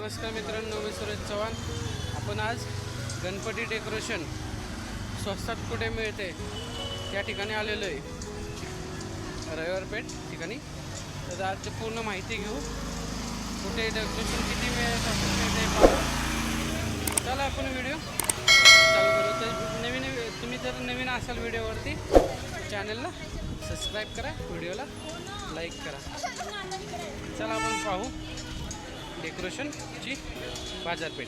नमस्कार मित्रांनो मी सुरेश चव्हाण. आपण आज गणपती डेकोरेशन स्वस्तात कुठे मिळते त्या ठिकाणी आलेलो आहे. रविवार पेठ ठिकाणी. तर आजची पूर्ण माहिती घेऊ. कुठे डेकोरेशन किती मिळत मिळते चला आपण व्हिडिओ चालू करू. तर नवीन तुम्ही जर नवीन असाल व्हिडिओवरती चॅनलला सबस्क्राईब करा. व्हिडिओला लाईक करा. चला आपण पाहू. डेकोरेशनची बाजारपेठ.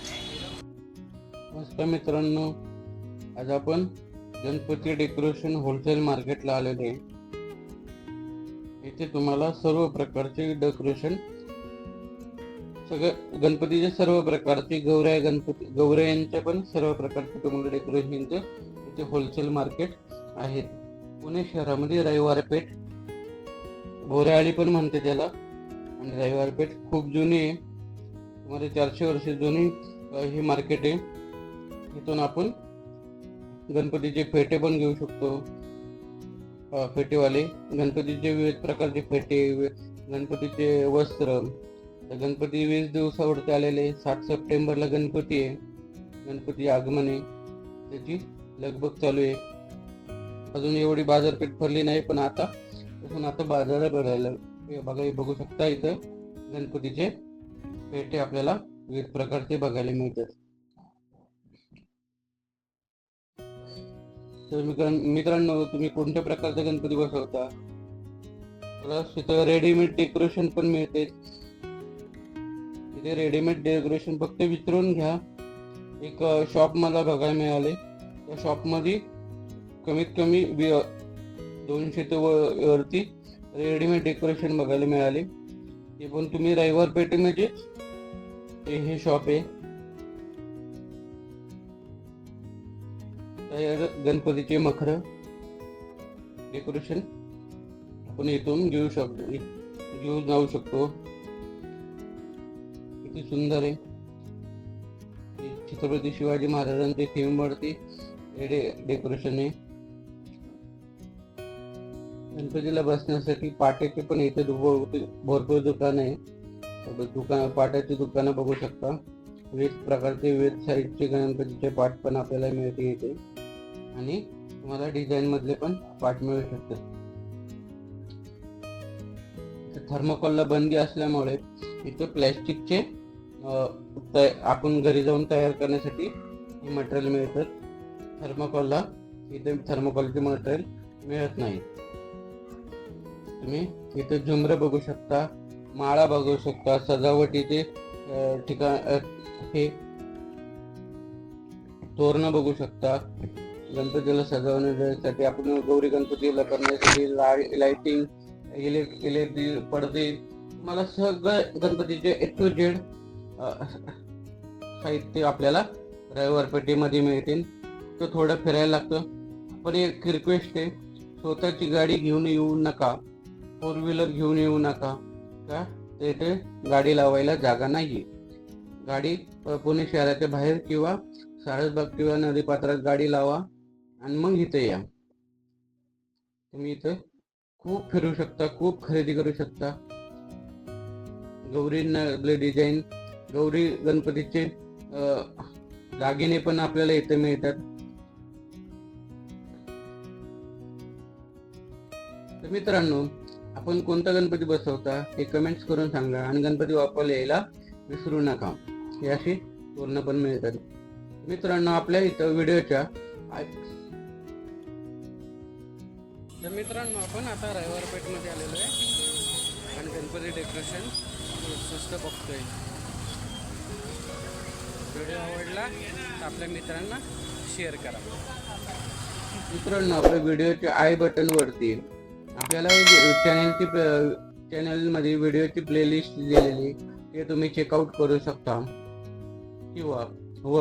नमस्कार मित्रांनो आज आपण गणपती डेकोरेशन होलसेल मार्केटला आलेले आहे. इथे तुम्हाला सर्व प्रकारचे डेकोरेशन सगळं गणपतीचे सर्व प्रकारचे गौऱ्या गणपती गौऱ्यांच्या पण सर्व प्रकारचे तुम्हाला डेकोरेशनचे इथे होलसेल मार्केट आहेत पुणे शहरामध्ये रविवार पेठ भोऱ्याळी पण म्हणते त्याला. आणि रविवार पेठ खूप जुनी आहे. सुमारे चारशे वर्ष जुनी हे मार्केट आहे. इथून आपण गणपतीचे फेटे पण घेऊ शकतो. फेटेवाले. गणपतीचे विविध प्रकारचे फेटे गणपतीचे वस्त्र. गणपती वीस दिवसावरती आलेले सात सप्टेंबरला गणपती आहे. गणपती आगमन आहे. त्याची लगबग चालू आहे. अजून एवढी बाजारपेठ भरली नाही पण आता आता बाजारात भरायला बघा हे बघू शकता इथं गणपतीचे पेटे आपल्याला विविध प्रकारचे बघायला मिळतात. तर मित्रांनो तुम्ही कोणत्या प्रकारचा गणपती बसवता? प्लस तिथं रेडीमेड डेकोरेशन पण मिळते. तिथे रेडीमेड डेकोरेशन फक्त विचारून घ्या. एक शॉप मला बघायला मिळाले. त्या शॉपमध्ये कमीत कमी वि- दोनशे ते व- वरती रेडीमेड डेकोरेशन बघायला मिळाले. ते पण तुम्ही रविवार पेठेमध्ये म्हणजे हे हे शॉप आहे. तयार गणपतीचे मखर डेकोरेशन आपण इथून घेऊ शकतो. घेऊन जाऊ शकतो. किती सुंदर आहे. छत्रपती शिवाजी महाराजांचे थीम वरती डेकोरेशन आहे. गणपतीला बसण्यासाठी पाट्याचे पण इथे भरपूर दुकान आहे. दुकान पाट्याची दुकानं बघू शकता. विविध प्रकारचे विविध साईजचे गणपतीचे पाट पण आपल्याला मिळते इथे. आणि तुम्हाला डिझाईन मधले पण पाट मिळू शकतात. थर्मोकॉलला बंदी असल्यामुळे इथे प्लॅस्टिकचे आपण घरी जाऊन तयार करण्यासाठी हे मटेरियल मिळतात. थर्मोकॉलला इथे थर्मोकॉलचे मटेरियल मिळत नाही. तुम्ही. इथे झुमरं बघू शकता माळा बघू शकता सजावटीचे ठिकाण हे. तोरणं बघू शकता. गणपतीला सजवण्यासाठी आपण गौरी गणपतीला करण्यासाठी ला- लाइटिंग इलेक्ट्रिक पडदे. मला सगळं गणपतीचे ए टू जेड साहित्य आपल्याला रविवार पेठेमध्ये मिळतील. तो थोडं फिरायला लागतं. पण एक रिक्वेस्ट आहे स्वतःची गाडी घेऊन येऊ नका. फोर व्हीलर घेऊन येऊ नका. का? तेथे गाडी लावायला जागा नाही गाडी पुणे शहराच्या बाहेर किंवा सारसबाग किंवा नदीपात्रात गाडी लावा आणि मग इथे या. तुम्ही इथं खूप फिरू शकता खूप खरेदी करू शकता. गौरींना डिझाईन गौरी गणपतीचे दागिने पण आपल्याला इथे मिळतात. तर मित्रांनो आपण कोणता गणपती बसवता हे कमेंट्स करून सांगा आणि गणपती वापरायला यायला विसरू नका. हे अशी पूर्ण पण मिळतात. मित्रांनो आपल्या इथं व्हिडिओच्या तर मित्रांनो आपण आता रविवार पेठमध्ये आलेलो आहे आणि गणपती डेकोरेशन स्वस्त बघतोय. व्हिडिओ आवडला तर आपल्या मित्रांना शेअर करा. मित्रांनो आपल्या व्हिडिओच्या आय बटन वरती आपल्याला चॅनलची चॅनलमध्ये व्हिडिओची प्लेलिस्ट दिलेली ते तुम्ही चेकआउट करू शकता. किंवा व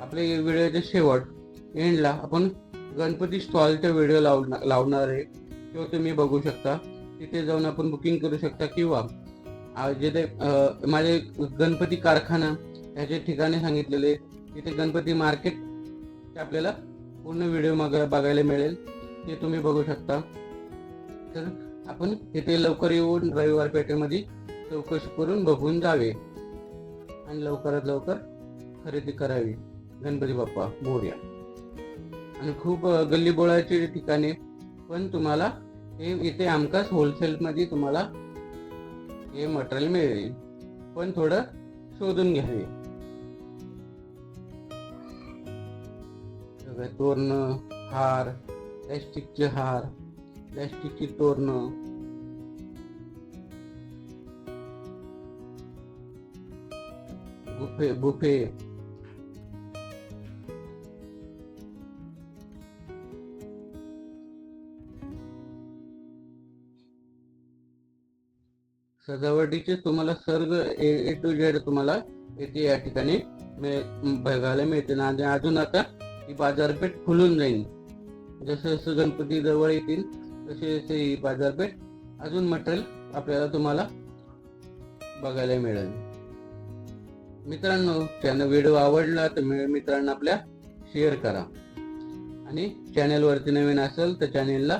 आपले व्हिडिओचे शेवट एंडला आपण गणपती स्टॉलचा व्हिडिओ लावणार लावणार आहे. तो तुम्ही बघू शकता. तिथे जाऊन आपण बुकिंग करू शकता. किंवा जिथे माझे गणपती कारखाना ह्याचे ठिकाणे सांगितलेले. तिथे गणपती मार्केट आपल्याला पूर्ण व्हिडिओ मग बघायला मिळेल. ते तुम्ही बघू शकता. तर आपण तिथे लवकर येऊन रविवार पेठेमध्ये चौकशी करून बघून जावे. आणि लवकरात लवकर खरेदी करावी. गणपती बाप्पा मोर्या. आणि खूप गल्ली बोळाची ठिकाणे पण तुम्हाला हे इथे हमखास होलसेलमध्ये तुम्हाला हे मटेरियल मिळेल. पण थोडं शोधून घ्यावे. सगळे हार प्लॅस्टिकचे हार प्लॅस्टिकची तोरणं. Buffet buffet. सजावटीचे तुम्हाला सर्व ए टू झेड तुम्हाला येथे या ठिकाणी बघायला मिळते ना आणि अजून आता ही बाजारपेठ खुलून जाईल. जसं जसं गणपती जवळ येतील तसे ही बाजारपेठ अजून मटेरियल आपल्याला तुम्हाला बघायला मिळेल. मित्रांनो चॅनल व्हिडिओ आवडला तर मित्रांनो आपल्या शेअर करा. आणि चॅनलवरती नवीन असेल तर चॅनेलला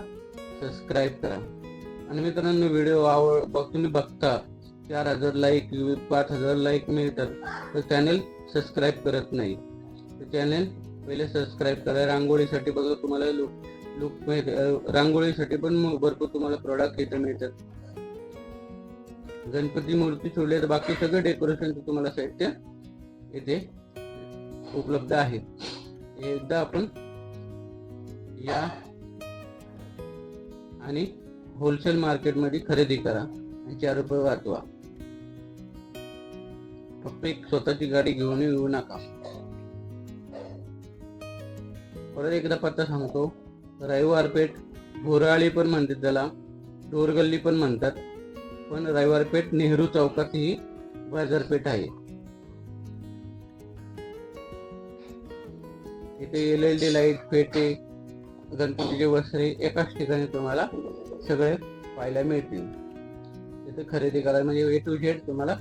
सबस्क्राईब करा. आणि मित्रांनो व्हिडिओ आवड बघ तुम्ही बघता चार हजार लाईक पाच हजार लाईक मिळतात तर चॅनेल सबस्क्राईब करत नाही. तर चॅनेल पहिले सबस्क्राईब करा. रांगोळीसाठी बघा तुम्हाला लुक म्हणजे, रांगोळीसाठी पण भरपूर तुम्हाला प्रोडक्ट इथे मिळतात. गणपती मूर्ती सोडले तर बाकी सगळं डेकोरेशन तुम्हाला साहित्य इथे उपलब्ध आहे. एकदा आपण या आणि होलसेल मार्केटमध्ये खरेदी करा आणि चार रुपये वाचवा. फक्त एक स्वतःची गाडी घेऊन येऊ नका. परत एकदा पत्ता सांगतो. रविवार पेठ भोराळी पण म्हणतात त्याला डोरगल्ली पण म्हणतात. पण रविवार पेठ नेहरू चौकात ही बाजारपेठ आहे. इथे एल एल डी लाइट पेटे गणपतीचे वस्त्रे एकाच ठिकाणी तुम्हाला सगळे पाहायला मिळतील. तिथे खरेदी करायला म्हणजे ए टू झेड तुम्हाला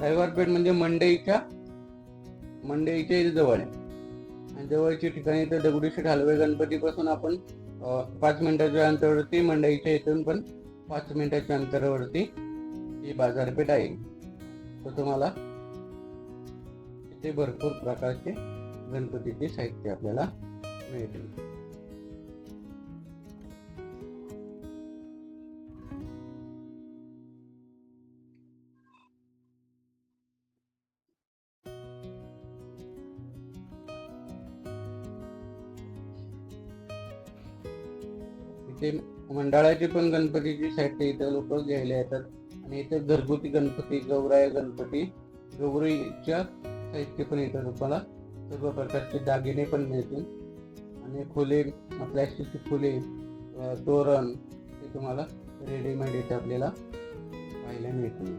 रविवार पेठ म्हणजे मंडईच्या मंडईच्या जवळ आहे. आणि जवळची ठिकाणी तर दगडूशेठ हलवे गणपतीपासून आपण पाच मिनिटाच्या अंतरावरती मंडईच्या इथून पण पाच मिनिटाच्या अंतरावरती ही बाजारपेठ आहे. तर तुम्हाला इथे भरपूर प्रकारचे गणपतीचे साहित्य आपल्याला मिळतील. ते मंडळाचे पण गणपतीची साहित्य इथं लोक घ्यायला येतात. आणि इथे घरगुती गणपती गौराय गणपती गौरीच्या साहित्य पण इथं तुम्हाला सर्व प्रकारचे दागिने पण मिळतील. आणि फुले प्लॅस्टिकची फुले तोरण हे तुम्हाला रेडीमेड इथे आपल्याला पाहायला मिळतील.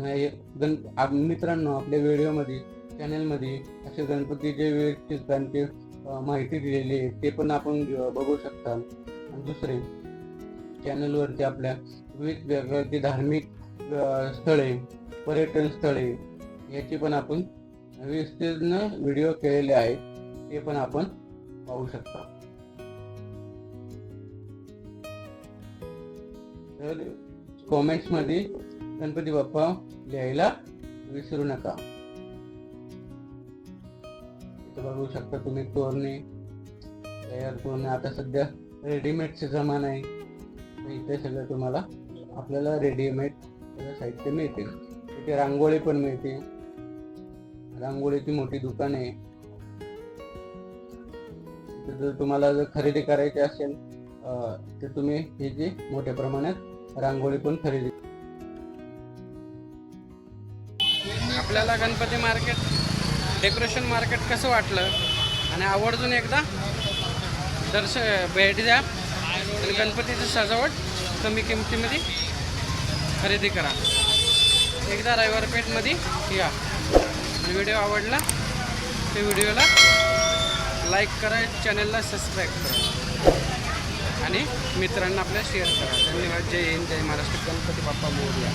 आणि गण मित्रांनो आपल्या व्हिडिओमध्ये चॅनलमध्ये असे गणपतीचे वेळ ठिकाणचे माहिती दिलेली आहे. ते पण आपण बघू शकता. दुसरे चॅनलवरती आपल्या विविध प्रकारची धार्मिक स्थळे पर्यटन स्थळे याची पण आपण विस्तीर्ण व्हिडिओ केलेले आहेत. ते पण आपण पाहू शकता. तर कॉमेंट्समध्ये गणपती बाप्पा लिहायला विसरू नका. तर बघू शकता तुम्ही तोरणे तयार तोरणे आता सध्या रेडीमेडचे जमाना आहे. इथे सगळं तुम्हाला आपल्याला रेडीमेड सगळं साहित्य मिळते. इथे रांगोळी पण मिळते. रांगोळीची मोठी दुकान आहे. जर तुम्हाला जर खरेदी करायची असेल तर तुम्ही हे जे मोठ्या प्रमाणात रांगोळी पण खरेदी आपल्याला गणपती मार्केट डेकोरेशन मार्केट कसं वाटलं? आणि आवर्जून एकदा दर्श भेट द्या. आणि गणपतीची सजावट कमी किमतीमध्ये खरेदी करा. एकदा रविवार पेठमध्ये या. आणि व्हिडिओ आवडला ते व्हिडिओला लाईक करा चॅनलला सबस्क्राईब करा. आणि मित्रांना आपल्या शेअर करा. धन्यवाद. जय हिंद जय महाराष्ट्र. गणपती बाप्पा मोर्या.